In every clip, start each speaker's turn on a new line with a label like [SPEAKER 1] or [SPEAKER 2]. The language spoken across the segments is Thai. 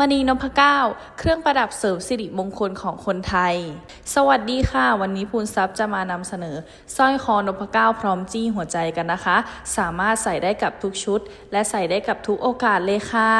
[SPEAKER 1] มณีนพเก้า เครื่องประดับเสริมสิริมงคลของคนไทย สวัสดีค่ะ วันนี้พูนทรัพย์จะมานำเสนอสร้อยคอนพเก้าพร้อมจี้หัวใจกันนะคะ สามารถใส่ได้กับทุกชุด และใส่ได้กับทุกโอกาสเลยค่ะ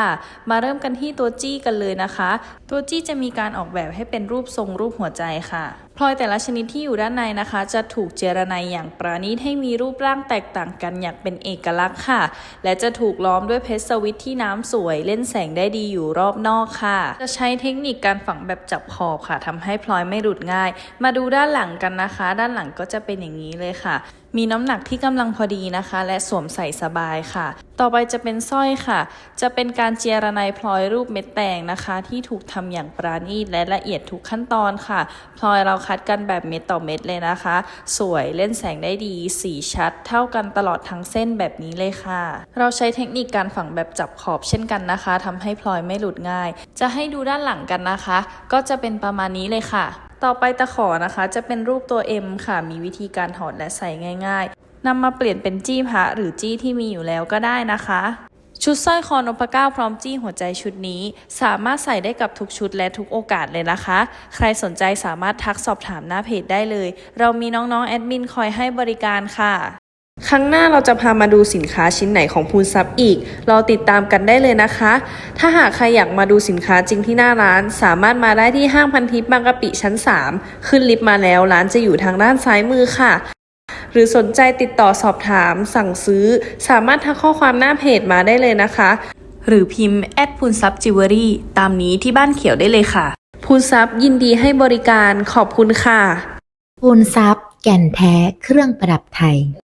[SPEAKER 1] มาเริ่มกันที่ตัวจี้กันเลยนะคะ ตัวจี้จะมีการออกแบบให้เป็นรูปทรงรูปหัวใจค่ะ พลอยแต่ละชนิดที่อยู่ด้านในนะคะ จะถูกเจรไนอย่างประณีตให้มีรูปร่างแตกต่างกันอย่างเป็นเอกลักษณ์ค่ะ และจะถูกล้อมด้วยเพชรสวิตที่น้ำสวยเล่นแสงได้ดีอยู่รอบนอกค่ะ จะใช้เทคนิคการฝังแบบจับขอบค่ะทำให้พลอยไม่หลุดง่าย มาดูด้านหลังกันนะคะ ด้านหลังก็จะเป็นอย่างนี้เลยค่ะมีน้ำหนักที่กำลังพอดีนะคะ และสวมใส่สบายค่ะ ต่อไปจะเป็นสร้อยค่ะ จะเป็นการเจรไนพลอยรูปเม็ดแตงนะคะ ที่ถูกทำอย่างปราณีตและละเอียดทุกขั้นตอนค่ะ พลอยเราคัดกันแบบเม็ดต่อเม็ดเลยนะคะ สวยเล่นแสงได้ดี สีชัด เท่ากันตลอดทั้งเส้นแบบนี้เลยค่ะ เราใช้เทคนิคการฝังแบบจับขอบเช่นกันนะคะทำให้พลอยไม่หลุดง่าย จะให้ดูด้านหลังกันนะคะ ก็จะเป็นประมาณนี้เลยค่ะ ต่อไปตะขอนะคะจะเป็นรูปตัว M ค่ะ มีวิธีการถอดและใส่ง่าย ๆนำมาเปลี่ยนเป็นจี้พระหรือจี้ที่มีอยู่แล้วก็ได้นะคะ ชุดสร้อยคอนพเก้าพร้อมจี้หัวใจชุดนี้ สามารถใส่ได้กับทุกชุดและทุกโอกาสเลยนะคะ ใครสนใจสามารถทักสอบถามหน้าเพจได้เลย เรามีน้องๆแอดมินคอยให้บริการค่ะ ครั้งหน้าเราจะพามาดูสินค้าชิ้นไหนของพูนซับอีก เราติดตามกันได้เลยนะคะ ถ้าหากใครอยากมาดูสินค้าจริงที่หน้าร้าน สามารถมาได้ที่ห้างพันทิพย์บางกะปิชั้น 3 ขึ้นลิฟต์มาแล้วร้านจะอยู่ทางด้านซ้ายมือค่ะ หรือสนใจติดต่อสอบถาม สั่งซื้อ สามารถทักข้อความหน้าเพจมาได้เลยนะคะ หรือพิมพ์แอดพูนซับจิวเวลรี่ตามนี้ที่บ้านเขียวได้เลยค่ะพูนซับยินดีให้บริการขอบคุณค่ะ
[SPEAKER 2] ปูนซับแก่นแท้เครื่องประดับไทย